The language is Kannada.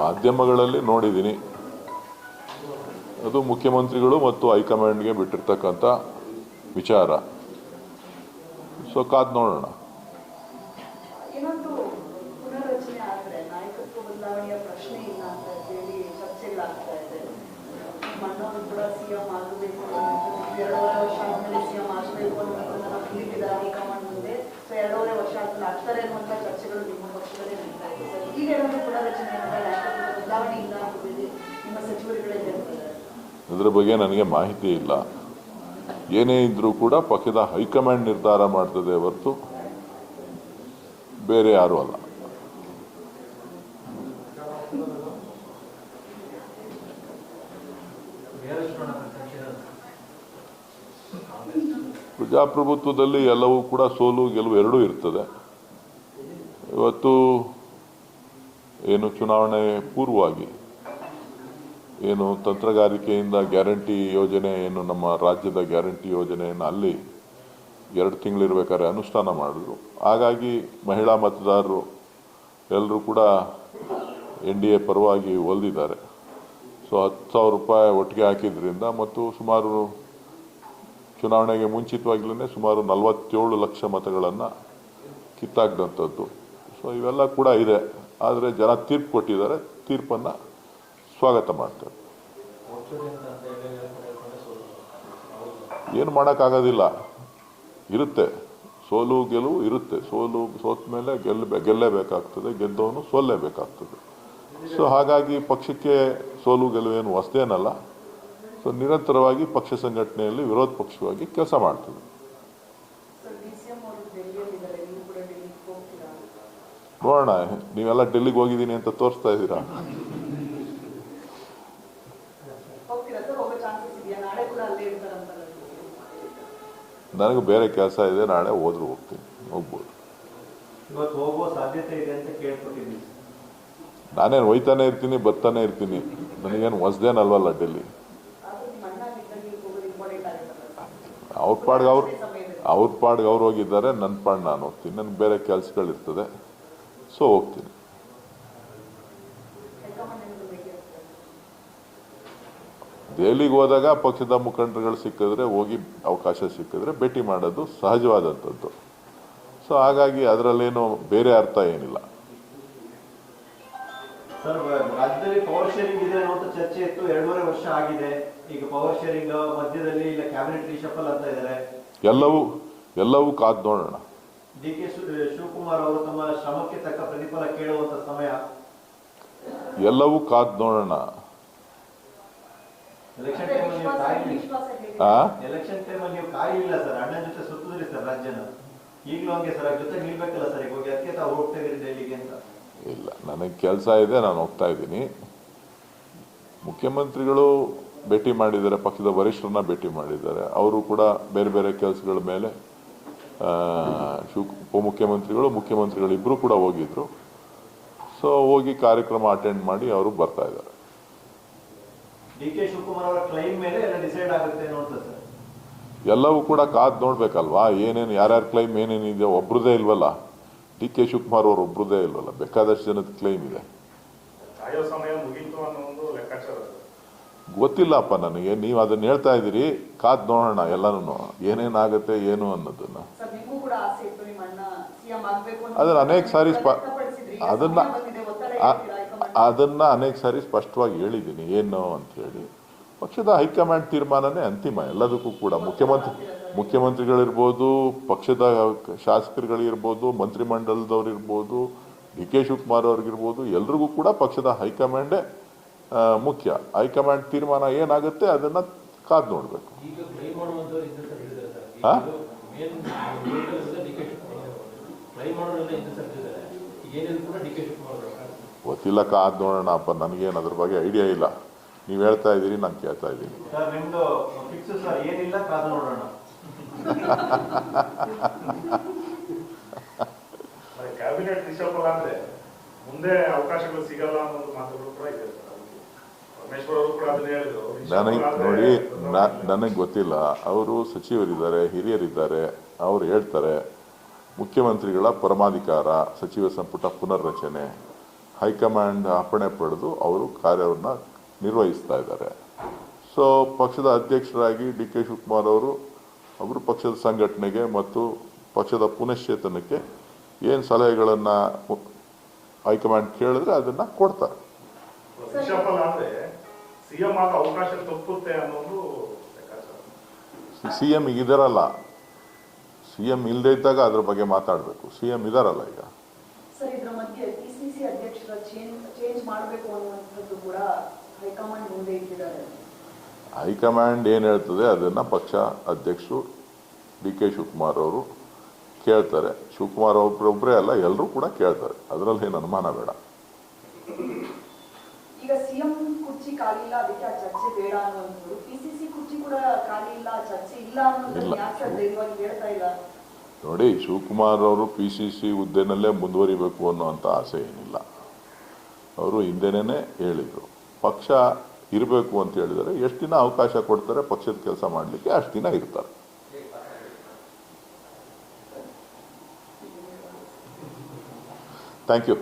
ಮಾಧ್ಯಮಗಳಲ್ಲಿ ನೋಡಿದ್ದೀನಿ. ಅದು ಮುಖ್ಯಮಂತ್ರಿಗಳು ಮತ್ತು ಹೈಕಮಾಂಡ್ಗೆ ಬಿಟ್ಟಿರ್ತಕ್ಕಂಥ ವಿಚಾರ. ಸೊ ಕಾದು ನೋಡೋಣ. ಆದ್ಮೇಲೆ ಸಿಎಂ ಆಗಬೇಕು ಅನ್ನೋದನ್ನ ನಾವು ತಿಳಿದಿದ್ದಾರೆ ಹೈಕಮಾಂಡ್ ಮುಂದೆ ಸೊ ಎರಡೂವರೆ ವರ್ಷ ಆದ್ಮೇಲೆ ಆಗ್ತಾರೆ ಅನ್ನುವಂಥ ಚರ್ಚೆಗಳು ನಿಮ್ಮ ಪಕ್ಷದಲ್ಲೇ ನಡೀತಾ ಇದೆ ಸರ್ ಈಗ ಏನಾದ್ರು ಪುನರ್ರಚನೆ ಅಂದ್ರೆ ನಾಯಕತ್ವ ಬದಲಾವಣೆ ಇಲ್ಲ ನಿಮ್ಮ ಸಚಿವರುಗಳೇ ಹೇಳ್ತಾರೆ ಅದ್ರ ಬಗ್ಗೆ ನನಗೆ ಮಾಹಿತಿ ಇಲ್ಲ. ಏನೇ ಇದ್ರೂ ಕೂಡ ಪಕ್ಷದ ಹೈಕಮಾಂಡ್ ನಿರ್ಧಾರ ಮಾಡ್ತದೆ ಹೊರತು ಬೇರೆ ಯಾರೂ ಅಲ್ಲ. ಪ್ರಜಾಪ್ರಭುತ್ವದಲ್ಲಿ ಎಲ್ಲವೂ ಕೂಡ ಸೋಲು, ಗೆಲುವು ಎರಡೂ ಇರ್ತದೆ. ಇವತ್ತು ಏನು ಚುನಾವಣೆ ಪೂರ್ವವಾಗಿ ಏನು ತಂತ್ರಗಾರಿಕೆಯಿಂದ ಗ್ಯಾರಂಟಿ ಯೋಜನೆ, ಏನು ನಮ್ಮ ರಾಜ್ಯದ ಗ್ಯಾರಂಟಿ ಯೋಜನೆಯನ್ನು ಅಲ್ಲಿ ಎರಡು ತಿಂಗಳಿರ್ಬೇಕಾದ್ರೆ ಅನುಷ್ಠಾನ ಮಾಡಿದ್ರು. ಹಾಗಾಗಿ ಮಹಿಳಾ ಮತದಾರರು ಎಲ್ಲರೂ ಕೂಡ ಎನ್ ಡಿ ಎ ಪರವಾಗಿ ಒಲ್ದಿದ್ದಾರೆ. ಸೊ ಹತ್ತು ಸಾವಿರ ರೂಪಾಯಿ ಒಟ್ಟಿಗೆ ಹಾಕಿದ್ರಿಂದ ಮತ್ತು ಸುಮಾರು ಚುನಾವಣೆಗೆ ಮುಂಚಿತವಾಗ್ಲೇ ಸುಮಾರು ನಲವತ್ತೇಳು ಲಕ್ಷ ಮತಗಳನ್ನು ಕಿತ್ತಾಕ್ದಂಥದ್ದು. ಸೊ ಇವೆಲ್ಲ ಕೂಡ ಇದೆ. ಆದರೆ ಜನ ತೀರ್ಪು ಕೊಟ್ಟಿದ್ದಾರೆ. ತೀರ್ಪನ್ನು ಸ್ವಾಗತ ಮಾಡ್ತಾರೆ. ಏನು ಮಾಡೋಕ್ಕಾಗೋದಿಲ್ಲ. ಇರುತ್ತೆ. ಸೋಲು, ಗೆಲುವು ಇರುತ್ತೆ. ಸೋಲು ಸೋತ ಮೇಲೆ ಗೆಲ್ಲ ಗೆಲ್ಲೇಬೇಕಾಗ್ತದೆ. ಗೆದ್ದವನು ಸೋಲ್ಲೇಬೇಕಾಗ್ತದೆ. ಸೊ ಹಾಗಾಗಿ ಪಕ್ಷಕ್ಕೆ ಸೋಲು ಗೆಲುವೇನು ಹೊಸದೇನಲ್ಲ. ಸೊ ನಿರಂತರವಾಗಿ ಪಕ್ಷ ಸಂಘಟನೆಯಲ್ಲಿ ವಿರೋಧ ಪಕ್ಷವಾಗಿ ಕೆಲಸ ಮಾಡ್ತದೆ ನೋಡೋಣ ನೀವೆಲ್ಲ ಡೆಲ್ಲಿಗೆ ಹೋಗಿದ್ದೀನಿ ಅಂತ ತೋರಿಸ್ತಾ ಇದ್ದೀರಾ? ನನಗೆ ಬೇರೆ ಕೆಲಸ ಇದೆ ನಾಳೆ ಹೋದ್ರೂ ಹೋಗ್ತೀನಿ ಹೋಗ್ಬೋದು. ಇವತ್ತು ಹೋಗುವ ಸಾಧ್ಯತೆ ಇದೆ ಅಂತ ಕೇಳ್ಕೊಟ್ಟಿದ್ದೀವಿ ನಾನೇನು ಹೋಯ್ತಾನೆ ಇರ್ತೀನಿ ಬರ್ತಾನೆ ಇರ್ತೀನಿ. ನನಗೇನು ಹೊಸ್ದೇನಲ್ವಲ್ಲ ಡೆಲ್ಲಿ? ಅವ್ರ ಪಾಡ್ಗೆ ಅವ್ರು ಅವ್ರ ಪಾಡ್ಗೆ ಅವ್ರು ಹೋಗಿದ್ದಾರೆ ನನ್ನ ಪಾಡ್ ನಾನು ಹೋಗ್ತೀನಿ. ನನಗೆ ಬೇರೆ ಕೆಲಸಗಳಿರ್ತದೆ, ಸೊ ಹೋಗ್ತೀನಿ. ದೆಹಲಿಗೆ ಹೋದಾಗ ಪಕ್ಷದ ಮುಖಂಡರುಗಳು ಸಿಕ್ಕಿದ್ರೆ ಹೋಗಿ ಅವಕಾಶ ಸಿಕ್ಕಿದ್ರೆ ಭೇಟಿ ಮಾಡೋದು ಸಹಜವಾದಂಥದ್ದು. ಸೊ ಹಾಗಾಗಿ ಅದರಲ್ಲೇನು ಬೇರೆ ಅರ್ಥ ಏನಿಲ್ಲ. ಸರ್, ರಾಜ್ಯದಲ್ಲಿ ಪವರ್ ಶೇರಿಂಗ್ ಇದೆ ಅನ್ನುವಂಥ ಚರ್ಚೆ ಇತ್ತು. ಎರಡೂವರೆ ವರ್ಷ ಆಗಿದೆ. ಈಗ ಪವರ್ ಶೇರಿಂಗ್ ಮಧ್ಯದಲ್ಲಿ ಇಲ್ಲ ಕ್ಯಾಬಿನೆಟ್ ರಿಶಫಲ್ ಅಂತ ಇದ್ದಾರೆ ಎಲ್ಲವೂ ಎಲ್ಲವೂ ಕಾದ್ ನೋಡೋಣ. ಡಿ ಕೆ ಶಿವಕುಮಾರ್ ಅವರು ತಮ್ಮ ಶ್ರಮಕ್ಕೆ ತಕ್ಕ ಪ್ರತಿಫಲ ಕೇಳುವಂತ ಸಮಯ. ಎಲ್ಲವೂ ಕಾದ್ ನೋಡೋಣ. ಎಲೆಕ್ಷನ್ ಟೈಮ್ ಟೈಮಲ್ಲಿ ನೀವು ಕಾಯಿಲ್ಲ ಆ? ಎಲೆಕ್ಷನ್ ಟೈಮಲ್ಲಿ ನೀವು ಇಲ್ಲ ಸರ್. ಅಣ್ಣನ ಜೊತೆ ಸುತ್ತಿದ್ರಿ ಸರ್ ರಾಜ್ಯನ. ಈಗಲೂ ಹಂಗೆ ಸರ್ ಅವ್ರ ಜೊತೆ ನಿಲ್ಬೇಕಲ್ಲ ಸರ್. ಈಗ ಹೋಗಿ ಅದಕ್ಕೆ ತಾವು ಹೋಗ್ತಾ ಇದ್ರಿ ಡೆಲ್ಲಿಗೆ ಅಂತ. ಇಲ್ಲ ನನಗೆ ಕೆಲಸ ಇದೆ ನಾನು ಹೋಗ್ತಾ ಇದ್ದೀನಿ. ಮುಖ್ಯಮಂತ್ರಿಗಳು ಭೇಟಿ ಮಾಡಿದ್ದಾರೆ ಪಕ್ಷದ ವರಿಷ್ಠರನ್ನ ಭೇಟಿ ಮಾಡಿದ್ದಾರೆ. ಅವರು ಕೂಡ ಬೇರೆ ಬೇರೆ ಕೆಲಸಗಳ ಮೇಲೆ ಶಿವ ಉಪಮುಖ್ಯಮಂತ್ರಿಗಳು ಮುಖ್ಯಮಂತ್ರಿಗಳು ಇಬ್ಬರು ಕೂಡ ಹೋಗಿದ್ರು. ಸೊ ಹೋಗಿ ಕಾರ್ಯಕ್ರಮ ಅಟೆಂಡ್ ಮಾಡಿ ಅವರು ಬರ್ತಾ ಇದ್ದಾರೆ. ಡಿ ಕೆ ಶಿವಕುಮಾರ್ ಅವರ ಕ್ಲೈಮ್ ಮೇಲೆ ಎಲ್ಲ ಡಿಸೈಡ್ ಆಗುತ್ತೆ ಅನ್ನುವಂತ ಸರ್? ಎಲ್ಲವೂ ಕೂಡ ಕಾದ್ ನೋಡ್ಬೇಕಲ್ವಾ? ಏನೇನು ಯಾರ್ಯಾರು ಕ್ಲೈಮ್ ಏನೇನಿದೆ ಒಬ್ರದೇ ಇಲ್ವಲ್ಲ? ಡಿ ಕೆ ಶಿವಕುಮಾರ್ ಅವರು ಒಬ್ರದೇ ಇಲ್ವಲ್ಲ? ಬೇಕಾದಷ್ಟು ಜನದ ಕ್ಲೈಮ್ ಇದೆ ಕಾಯೋ ಸಮಯ ಮುಗೀತು ಅನ್ನೋ ಒಂದು ಲೆಕ್ಕಾಚಾರ ಅದು. ಗೊತ್ತಿಲ್ಲಪ್ಪ ನನಗೆ. ನೀವು ಅದನ್ನ ಹೇಳ್ತಾ ಇದ್ದೀರಿ ಕಾದ್ ನೋಡೋಣ ಎಲ್ಲನೂ ಏನೇನಾಗುತ್ತೆ ಏನು ಅನ್ನೋದನ್ನ. ಅದನ್ನ ಅನೇಕ ಸಾರಿ ಸ್ಪ- ಅದನ್ನ? ಅದನ್ನ ಅನೇಕ ಸಾರಿ ಸ್ಪಷ್ಟವಾಗಿ ಹೇಳಿದ್ದೀನಿ. ಏನು ಅಂತ ಹೇಳಿ. ಪಕ್ಷದ ಹೈಕಮಾಂಡ್ ತೀರ್ಮಾನನೇ ಅಂತಿಮ. ಎಲ್ಲದಕ್ಕೂ ಕೂಡ. ಮುಖ್ಯಮಂತ್ರಿ ಮುಖ್ಯಮಂತ್ರಿಗಳಿರ್ಬೋದು ಪಕ್ಷದ ಶಾಸಕರುಗಳಿರ್ಬೋದು ಮಂತ್ರಿಮಂಡಲದವ್ರು ಇರ್ಬೋದು ಡಿ ಕೆ ಶಿವಕುಮಾರ್ ಅವ್ರಿಗಿರ್ಬೋದು ಎಲ್ರಿಗೂ ಕೂಡ ಪಕ್ಷದ ಹೈಕಮಾಂಡೇ ಮುಖ್ಯ. ಹೈಕಮಾಂಡ್ ತೀರ್ಮಾನ ಏನಾಗುತ್ತೆ ಅದನ್ನ ಕಾದ್ ನೋಡಬೇಕು. ಗೊತ್ತಿಲ್ಲ ಕಾದ್ ನೋಡೋಣಪ್ಪ ನನಗೇನು ಅದ್ರ ಬಗ್ಗೆ ಐಡಿಯಾ ಇಲ್ಲ. ನೀವು ಹೇಳ್ತಾ ಇದ್ದೀರಿ ನಾನು ಕೇಳ್ತಾ ಇದ್ದೀನಿ. ಸರ್ ನಿಮ್ದು ಫಿಕ್ಸ್ ಸರ್ ಏನಿಲ್ಲ ಕಾದು ನೋಡೋಣ. ಮತ್ತೆ ಕ್ಯಾಬಿನೆಟ್ ರಿಷಫಲ್ ಅಂದ್ರೆ ಮುಂದೆ ಅವಕಾಶಗಳು ಸಿಗಲ್ಲ ಅನ್ನೋದು ಮಾತುಗಳು ಕೂಡ ಇದೆ ಸರ್ ಅದಕ್ಕೆ. ಪರಮೇಶ್ವರ್ ಅವರು ಕೂಡ ಅದನ್ನ ಹೇಳಿದ್ರು ನನಗೆ ನೋಡಿ ನನಗೆ ಗೊತ್ತಿಲ್ಲ. ಅವರು ಸಚಿವರಿದ್ದಾರೆ ಹಿರಿಯರಿದ್ದಾರೆ ಅವರು ಹೇಳ್ತಾರೆ ಮುಖ್ಯಮಂತ್ರಿಗಳ ಪರಮಾಧಿಕಾರ ಸಚಿವ ಸಂಪುಟ ಪುನರ್ರಚನೆ ಹೈಕಮಾಂಡ್ ಅಪ್ಪಣೆ ಪಡೆದು ಅವರು ಕಾರ್ಯವನ್ನು ನಿರ್ವಹಿಸ್ತಾ ಇದ್ದಾರೆ. ಸೊ ಪಕ್ಷದ ಅಧ್ಯಕ್ಷರಾಗಿ ಡಿ ಕೆ ಶಿವಕುಮಾರ್ ಅವರು ಅವರು ಪಕ್ಷದ ಸಂಘಟನೆಗೆ ಮತ್ತು ಪಕ್ಷದ ಪುನಶ್ಚೇತನಕ್ಕೆ ಏನು ಸಲಹೆಗಳನ್ನು ಹೈಕಮಾಂಡ್ ಕೇಳಿದ್ರೆ ಅದನ್ನು ಕೊಡ್ತಾರೆ. ಸಿಎಂ ಆದ ಅವಕಾಶ ತಪ್ಪುತ್ತೆ ಅನ್ನೋದು ಲೆಕ್ಕಾಚಾರ. ಸಿ ಎಂ ಇದಾರಲ್ಲ. ಸಿ ಎಂ ಇಲ್ಲದೆ ಇದ್ದಾಗ ಅದ್ರ ಬಗ್ಗೆ ಮಾತಾಡಬೇಕು. ಸಿ ಎಂ ಇದಾರಲ್ಲ ಈಗ. ಸರ್ ಇದ್ರ ಮಧ್ಯೆ ಪಿಸಿಸಿ ಅಧ್ಯಕ್ಷರ ಚೇಂಜ್ ಚೇಂಜ್ ಮಾಡಬೇಕು ಅನ್ನುವಂಥದ್ದು ಕೂಡ ಹೈಕಮಾಂಡ್ ಮುಂದೆ ಇಟ್ಟಿದ್ದಾರೆ. ಹೈಕಮಾಂಡ್ ಏನು ಹೇಳ್ತದೆ ಅದನ್ನು ಪಕ್ಷ ಅಧ್ಯಕ್ಷರು ಡಿ ಕೆ ಶಿವಕುಮಾರ್ ಅವರು ಕೇಳ್ತಾರೆ. ಶಿವಕುಮಾರ್ ಒಬ್ಬರೊಬ್ಬರೇ ಅಲ್ಲ ಎಲ್ಲರೂ ಕೂಡ ಕೇಳ್ತಾರೆ. ಅದರಲ್ಲಿ ಏನು ಅನುಮಾನ ಬೇಡ. ಈಗ ಸಿಎಂ ಕುರ್ಚಿ ಖಾಲಿ ಇಲ್ಲ ಅದಕ್ಕೆ ಆ ಚರ್ಚೆ ಬೇಡ ಅನ್ನುವಂಥದ್ದು ಪಿಸಿಸಿ ಕುರ್ಚಿ ಕೂಡ ಖಾಲಿ ಇಲ್ಲ ಚರ್ಚೆ ಇಲ್ಲ ಅನ್ನೋದನ್ನ ಇಲ್ಲ. ಯಾಕೆ ಸರ್ ಧೈರ್ಯವಾಗಿ ಹೇಳ್ತಾ ಇಲ್ಲ? ನೋಡಿ ಶಿವಕುಮಾರ್ ಅವರು ಪಿ ಸಿ ಸಿ ಹುದ್ದೆನಲ್ಲೇ ಮುಂದುವರಿಬೇಕು ಅನ್ನೋಂಥ ಆಸೆ ಏನಿಲ್ಲ. ಅವರು ಹಿಂದೆನೇ ಹೇಳಿದರು. ಪಕ್ಷ ಇರಬೇಕು ಅಂತ ಹೇಳಿದರೆ ಎಷ್ಟು ದಿನ ಅವಕಾಶ ಕೊಡ್ತಾರೆ ಪಕ್ಷದ ಕೆಲಸ ಮಾಡಲಿಕ್ಕೆ ಅಷ್ಟು ದಿನ ಇರ್ತಾರೆ. Thank you